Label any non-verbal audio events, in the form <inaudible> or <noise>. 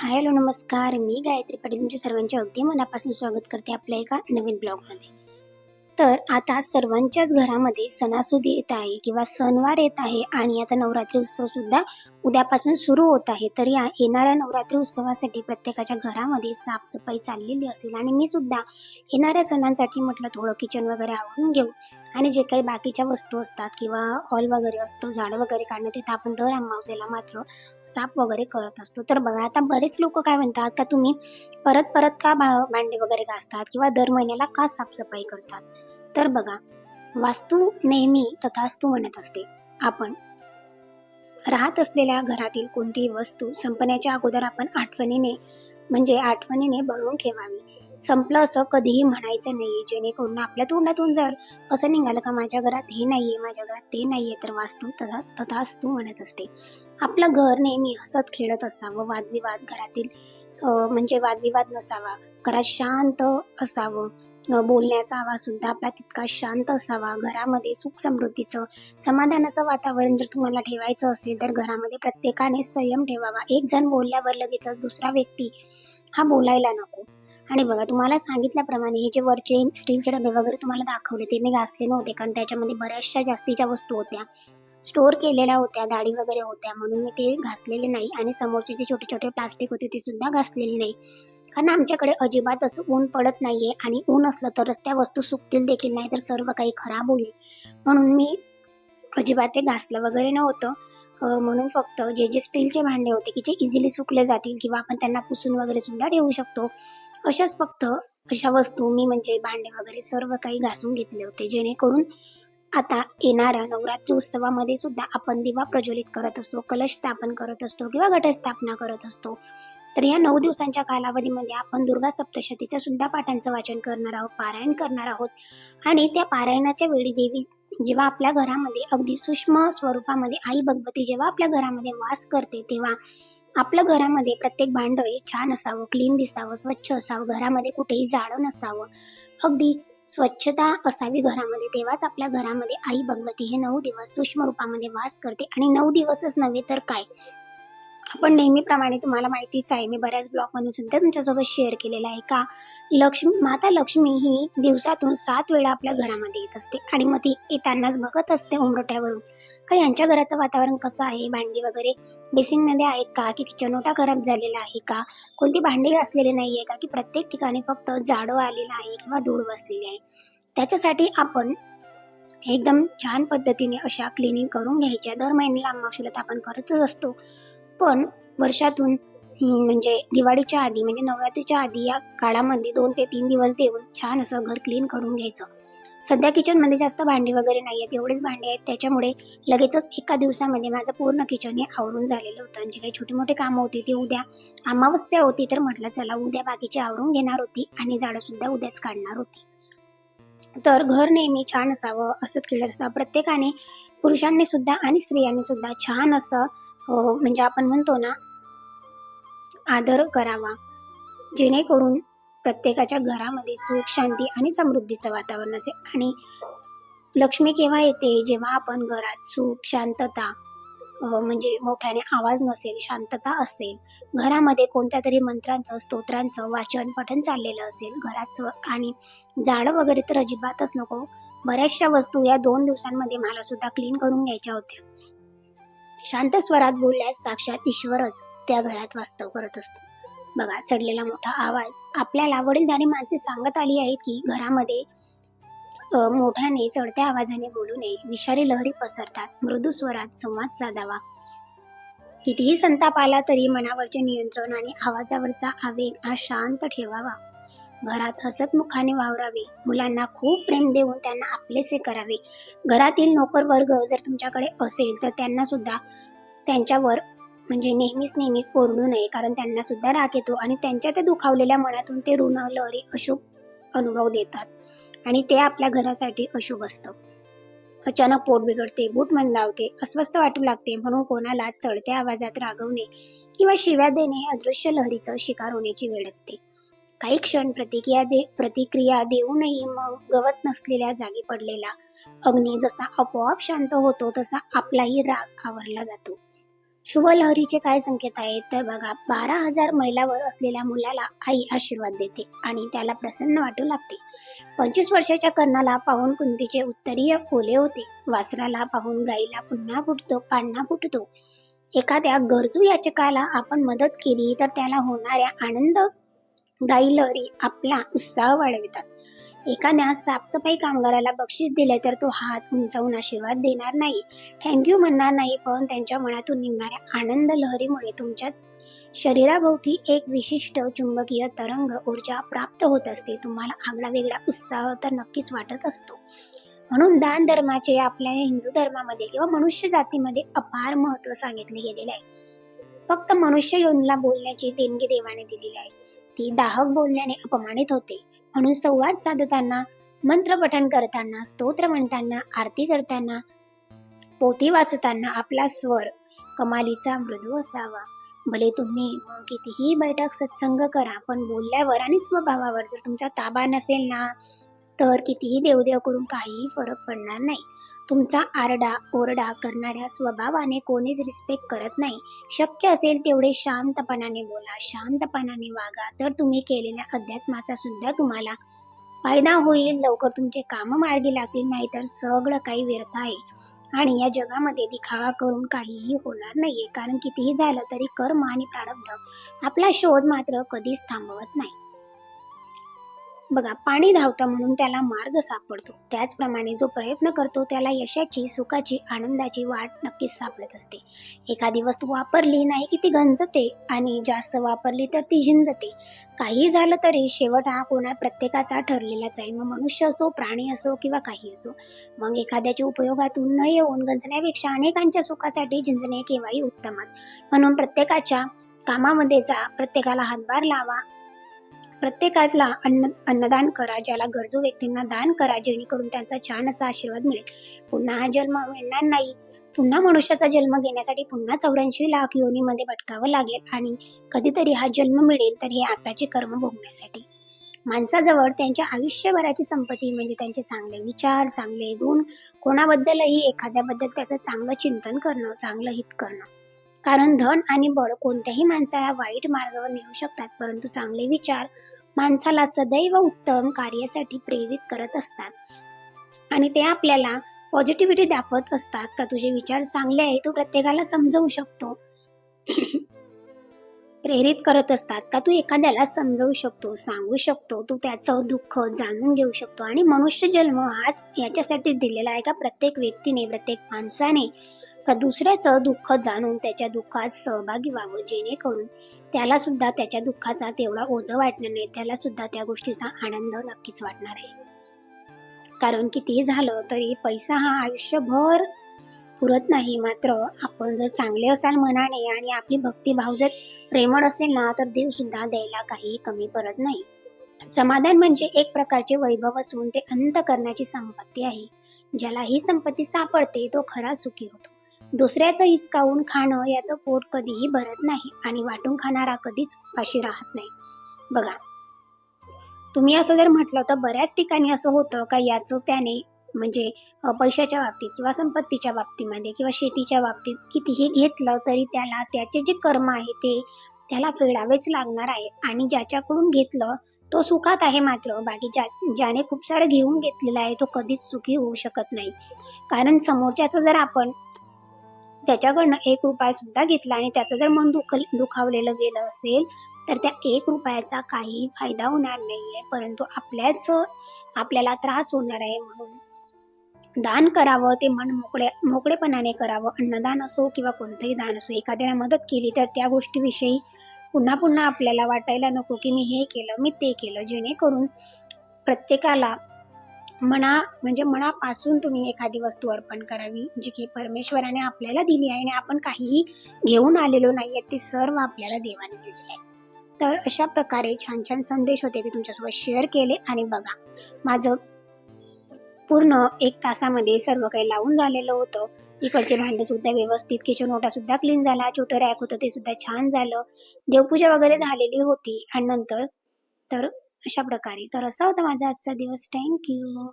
Hi hello नमस्कार. मी गायत्री पाटील तुमच्या सर्वांचे अगदी मनापासून स्वागत करते आपल्या एका नवीन ब्लॉगमध्ये. तर आता सर्वांच्याच घरामध्ये सणासुदी येत आहे किंवा सणवार येत आहे आणि आता नवरात्री उत्सव सुद्धा उद्यापासून सुरू होत आहे. तर या येणाऱ्या नवरात्री उत्सवासाठी प्रत्येकाच्या घरामध्ये साफसफाई चाललेली असेल. आणि मी सुद्धा येणाऱ्या सणांसाठी म्हटलं थोडं किचन वगैरे आवरून घेऊ. आणि जे काही बाकीच्या वस्तू असतात किंवा हॉल वगैरे असतो झाडं वगैरे काढणं तिथं आपण दर अमावसेला मात्र साफ वगैरे करत असतो. तर बघा आता बरेच लोक काय म्हणतात का तुम्ही परत परत का भा- भांडे वगैरे घासतात किंवा दर महिन्याला का साफसफाई करतात? तर बघा वास्तू नेहमी तथास्तू म्हणत असते. आपण राहत असलेल्या घरातील कोणतीही वस्तू संपण्याच्या अगोदर आपण आठवणीने म्हणजे आठवणीने भरून ठेवावी. संपलं असं कधीही म्हणायचं नाहीये. जेणेकरून आपल्या तोंडातून जर असं निघालं का माझ्या घरात हे नाहीये माझ्या घरात ते नाहीये तर वास्तू तथा तथाच तू म्हणत असते. आपलं घर नेहमी हसत खेळत असावं वादविवाद घरातील म्हणजे वादविवाद नसावा. घरात शांत असावं. बोलण्याचा आवाज सुद्धा आपला तितका शांत असावा. घरामध्ये सुख समृद्धीचं समाधानाचं वातावरण जर तुम्हाला ठेवायचं असेल तर घरामध्ये प्रत्येकाने संयम ठेवावा. एक जण बोलल्यावर लगेचच दुसरा व्यक्ती हा बोलायला नको. आणि बघा तुम्हाला सांगितल्याप्रमाणे हे जे वरचे स्टीलचे डबे वगैरे तुम्हाला दाखवले ते मी घासले नव्हते कारण त्याच्यामध्ये बऱ्याचशा जास्तीच्या वस्तू होत्या. स्टोअर केलेल्या होत्या दाढी वगैरे होत्या म्हणून मी ते घासलेले नाही. आणि समोरचे जे छोटे छोटे प्लास्टिक होते ते सुद्धा घासलेले नाही. कारण आमच्याकडे अजिबात असं ऊन पडत नाहीये आणि ऊन असलं तरच त्या वस्तू सुकतील देखील नाही तर सर्व काही खराब होईल. म्हणून मी अजिबात ते घासलं वगैरे नव्हतं. म्हणून फक्त जे जे स्टीलचे भांडे होते की जे इझिली सुकले जातील किंवा आपण त्यांना पुसून वगैरे सुद्धा ठेवू शकतो अशाच फक्त अशा वस्तू मी म्हणजे भांडे वगैरे सर्व काही घासून घेतले होते. जेणेकरून आता येणाऱ्या नवरात्री उत्सवामध्ये सुद्धा आपण दिवा प्रज्वलित करत असतो कलश स्थापन करत असतो किंवा घटस्थापना करत असतो. तर या नऊ दिवसांच्या कालावधीमध्ये आपण दुर्गा सप्तशतीचं सुद्धा पाठांचं वाचन करणार आहोत पारायण करणार आहोत. आणि त्या पारायणाच्या वेळी देवी जेव्हा आपल्या घरामध्ये अगदी सूक्ष्म स्वरूपामध्ये आई भगवती जेव्हा आपल्या घरामध्ये वास करते तेव्हा आपल्या घरामध्ये प्रत्येक भांड हे छान असावं क्लीन दिसावं स्वच्छ असावं घरामध्ये कुठेही जाळं नसावं. अगदी स्वच्छता असावी घरामध्ये तेव्हाच आपल्या घरामध्ये आई भगवती हे नऊ दिवस सूक्ष्म रूपामध्ये वास करते. आणि नऊ दिवसच नव्हे तर काय? आपण नेहमीप्रमाणे तुम्हाला माहितीच आहे मी बऱ्याच ब्लॉगमधून सुद्धा तुमच्यासोबत शेअर केलेलं आहे का? लक्ष्मी माता लक्ष्मी ही दिवसातून सात वेळा आपल्या घरामध्ये येत असते आणि मग ती येतानाच बघत असते उमरट्यावरून का यांच्या घराचं वातावरण कसं आहे? भांडी वगैरे बेसिनमध्ये आहेत का? की चनोटा खराब झालेला आहे का? कोणती भांडी घासलेली नाही आहे का? की प्रत्येक ठिकाणी फक्त जाडं आलेलं आहे किंवा धूळ बसलेली आहे? त्याच्यासाठी आपण एकदम छान पद्धतीने अशा क्लिनिंग करून घ्यायच्या. दर महिन्याला अमावशीला तर आपण करतच असतो. पण वर्षातून म्हणजे दिवाळीच्या आधी म्हणजे नवरात्रीच्या आधी या काळामध्ये दोन ते तीन दिवस देऊन छान असं घर क्लीन करून घ्यायचं. सध्या किचनमध्ये जास्त भांडी वगैरे नाही आहेत एवढेच भांडे आहेत. त्याच्यामुळे लगेचच एका दिवसामध्ये माझं पूर्ण किचन हे आवरून झालेलं होतं. आणि जे काही छोटी मोठी कामं होती ती उद्या अमावस्या होती तर म्हटलं चला उद्या बाकीचे आवरून घेणार होती आणि झाडंसुद्धा उद्याच काढणार होती. तर घर नेहमी छान असावं असंच केलं असतं प्रत्येकाने पुरुषांनी सुद्धा आणि स्त्रियांनी सुद्धा छान असं हो, हो. म्हणजे आपण म्हणतो ना आदर करावा. जेणेकरून प्रत्येकाच्या घरामध्ये सुख शांती आणि समृद्धीचं वातावरण असेल. आणि लक्ष्मी केव्हा येते? जेव्हा आपण घरात सुख शांतता म्हणजे मोठ्याने आवाज नसेल शांतता असेल घरामध्ये कोणत्या तरी मंत्रांचं स्तोत्रांचं वाचन पठण चाललेलं असेल घरात स्व- आणि झाडं वगैरे तर अजिबातच नको. बऱ्याचशा वस्तू या दोन दिवसांमध्ये मला सुद्धा क्लीन करून घ्यायच्या होत्या. शांत स्वरात बोलल्यास साक्षात ईश्वरच त्या घरात वास्तव करत असतो. बघा चढलेला मोठा आवाज. आपल्याला वडीलधारी माणसे सांगत आली आहेत की घरामध्ये मोठ्याने चढत्या आवाजाने बोलू नये. विषारी लहरी पसरतात. मृदू स्वरात संवाद साधावा. कितीही संताप आला तरी मनावरचे नियंत्रण आणि आवाजावरचा आवेग हा शांत ठेवावा. घरात हसतमुखाने वावरावे. मुलांना खूप प्रेम देऊन त्यांना आपलेसे करावे. घरातील नोकर वर्ग जर तुमच्याकडे असेल तर त्यांना सुद्धा त्यांच्यावर म्हणजे नेहमीच नेहमीच ओरडू नये. कारण त्यांना सुद्धा राग येतो आणि त्यांच्या त्या दुखावलेल्या मनातून ते ऋण लहरी अशुभ अनुभव देतात. आणि ते आपल्या घरासाठी अशुभ असतं. अचानक पोट बिघडते बूट मंदावते अस्वस्थ वाटू लागते. म्हणून कोणाला चढत्या आवाजात रागवणे किंवा शिव्या देणे हे अदृश्य लहरीचं शिकार होण्याची वेळ असते. काही क्षण प्रतिक्रिया दे प्रतिक्रिया देऊनही मग गवत नसलेल्या जागी पडलेला अग्नी जसा आपोआप शांत होतो तसा आपलाही राग आवरला जातो. शुभ लहरीचे काय संकेत आहेत? तर बघा बारा हजार मैलावर असलेल्या मुलाला आई आशीर्वाद देते आणि त्याला प्रसन्न वाटू लागते. पंचवीस वर्षाच्या कर्णाला पाहून कुंतीचे उत्तरीय ओले होते. वासराला पाहून गाईला पुन्हा फुटतो पाळणा फुटतो. एखाद्या गरजू याचकाला आपण मदत केली तर त्याला होणाऱ्या आनंद दाई लहरी आपला उत्साह वाढवितात. एखाद्या साफसफाई कामगाराला बक्षीस दिले तर तो हात उंचावून आशीर्वाद देणार नाही. थँक्यू म्हणणार नाही पण त्यांच्या मनातून निघणाऱ्या आनंद लहरीमुळे तुमच्या शरीराभोवती एक विशिष्ट चुंबकीय तरंग ऊर्जा प्राप्त होत असते. तुम्हाला आगळा वेगळा उत्साह तर नक्कीच वाटत असतो. म्हणून दान धर्माचे आपल्या हिंदू धर्मामध्ये किंवा मनुष्य जातीमध्ये अपार महत्त्व सांगितले गेलेले आहे. फक्त मनुष्य योनीला बोलण्याची देणगी देवाने दिलेली आहे. ती दाहक बोलण्याने अपमानित होते. म्हणून संवाद साधताना मंत्र पठन करताना स्तोत्र म्हणताना आरती करताना पोथी वाचताना आपला स्वर कमालीचा मृदू असावा. भले तुम्ही मग कितीही बैठक सत्संग करा पण बोलल्यावर आणि स्वभावावर जर तुमचा ताबा नसेल ना तर कितीही देवदेव करून काहीही फरक पडणार नाही. तुमचा आरडा ओरडा करणाऱ्या स्वभावाने कोणीच रिस्पेक्ट करत नाही. शक्य असेल तेवढे शांतपणाने बोला शांतपणाने वागा. तर तुम्ही केलेल्या अध्यात्माचा सुद्धा तुम्हाला फायदा होईल. लवकर तुमचे काम मार्गी लागतील नाही तर सगळं काही व्यर्थ आहे. आणि या जगामध्ये दिखावा करून काहीही होणार नाहीये. कारण कितीही झालं तरी कर्म आणि प्रारब्ध आपला शोध मात्र कधीच थांबवत नाही. बघा पाणी धावतं म्हणून त्याला मार्ग सापडतो. त्याचप्रमाणे जो प्रयत्न करतो त्याला यशाची सुखाची आनंदाची वाट नक्कीच सापडत असते. एखादी वस्तू वापरली नाही की ती गंजते आणि जास्त वापरली तर ती झिंजते. काही झालं तरी शेवट हा कोणा प्रत्येकाचा ठरलेलाच आहे. मग मनुष्य असो प्राणी असो किंवा काही असो मग एखाद्याच्या उपयोगातून न येऊन गंजण्यापेक्षा अनेकांच्या सुखासाठी झिंजणे केव्हाही उत्तमच. म्हणून प्रत्येकाच्या कामामध्ये जा प्रत्येकाला हातभार लावा प्रत्येकाला अन्न अन्नदान करा ज्याला गरजू व्यक्तींना दान करा जेणेकरून त्यांचा छान असा आशीर्वाद मिळेल. पुन्हा हा जन्म मिळणार नाही. पुन्हा मनुष्याचा जन्म घेण्यासाठी पुन्हा चौऱ्याऐंशी लाख योनीमध्ये भटकावं लागेल आणि कधीतरी हा जन्म मिळेल तर हे आताचे कर्म भोगण्यासाठी. माणसाजवळ त्यांच्या आयुष्यभराची संपत्ती म्हणजे त्यांचे चांगले विचार चांगले गुण कोणाबद्दलही एखाद्याबद्दल त्याचं चांगलं चिंतन करणं चांगलं हित करणं कारण धन आणि बळ कोणत्याही माणसाला वाईट मार्गावर नेऊ शकतात परंतु चांगले विचार माणसाला सदैव उत्तम कार्यासाठी प्रेरित करत असतात. आणि ते आपल्याला पॉझिटिव्हिटी दाखवत असतात. का तुझे विचार चांगले आहे तू प्रत्येकाला समजवू शकतो. <clears throat> प्रेरित करत असतात. का तू एखाद्याला समजवू शकतो सांगू शकतो तू त्याचं दुःख जाणून घेऊ शकतो. आणि मनुष्य जन्म हाच याच्यासाठी दिलेला आहे का प्रत्येक व्यक्तीने प्रत्येक माणसाने? का दुसऱ्याचं दुःख जाणून त्याच्या दुःखात सहभागी व्हावं जेणेकरून त्याला सुद्धा त्याच्या दुःखाचा तेवढा ओझं वाटणार नाही. त्याला सुद्धा त्या गोष्टीचा आनंद नक्कीच वाटणार आहे. कारण कितीही झालं तरी पैसा हा आयुष्यभर पुरत नाही. मात्र आपण जर चांगले असाल मनाने आणि आपली भक्तिभाव जर प्रेमळ असेल ना तर देव सुद्धा द्यायला काही कमी पडत नाही. समाधान म्हणजे एक प्रकारचे वैभव असून ते अंत करण्याची संपत्ती आहे. ज्याला ही संपत्ती सापडते तो खरा सुखी होतो. दुसऱ्याचं हिसकावून खाणं याचं पोट कधीही भरत नाही आणि वाटून खाणारा कधीच उपाशी राहत नाही. बघा तुम्ही असं जर म्हटलं तर बऱ्याच ठिकाणी असं होतं का याचं त्याने म्हणजे पैशाच्या बाबतीत किंवा संपत्तीच्या बाबतीमध्ये किंवा शेतीच्या बाबतीत कितीही घेतलं तरी त्याला त्याचे जे कर्म आहे ते त्याला फेडावेच लागणार आहे. आणि ज्याच्याकडून घेतलं तो सुखात आहे मात्र. बाकी ज्या ज्याने खूप सारं घेऊन घेतलेलं आहे तो कधीच सुखी होऊ शकत नाही. कारण समोरच्याचं जर आपण त्याच्याकडनं एक रुपया सुद्धा घेतला आणि त्याचं जर मन दुख दुखावलेलं गेलं असेल तर त्या एक रुपयाचा काही फायदा होणार नाहीये. परंतु आपल्याच आपल्याला त्रास होणार आहे म्हणून. दान करावं ते मन मोकळे मोकळेपणाने करावं. अन्नदान असो किंवा कोणतंही दान असो एखाद्याला मदत केली तर त्या गोष्टीविषयी पुन्हा पुन्हा आपल्याला वाटायला नको की मी हे केलं मी ते केलं. जेणेकरून प्रत्येकाला मना म्हणजे मनापासून तुम्ही एखादी वस्तू अर्पण करावी जी की परमेश्वराने आपल्याला दिली आहे आणि आपण काहीही घेऊन आलेलो नाही ते सर्व आपल्याला देवाने दिलेले आहे. तर अशा प्रकारे छान छान संदेश होते ते तुमच्यासोबत शेअर केले आणि बघा माझं पूर्ण एक तासामध्ये सर्व काही लावून झालेलं होतं. इकडचे भांडे सुद्धा व्यवस्थित किचन ओटा सुद्धा क्लीन झाला छोटं रॅक होतं ते सुद्धा छान झालं. देवपूजा वगैरे झालेली होती आणि नंतर तर अशा प्रकारे तर असा होता माझा आजचा दिवस. थँक्यू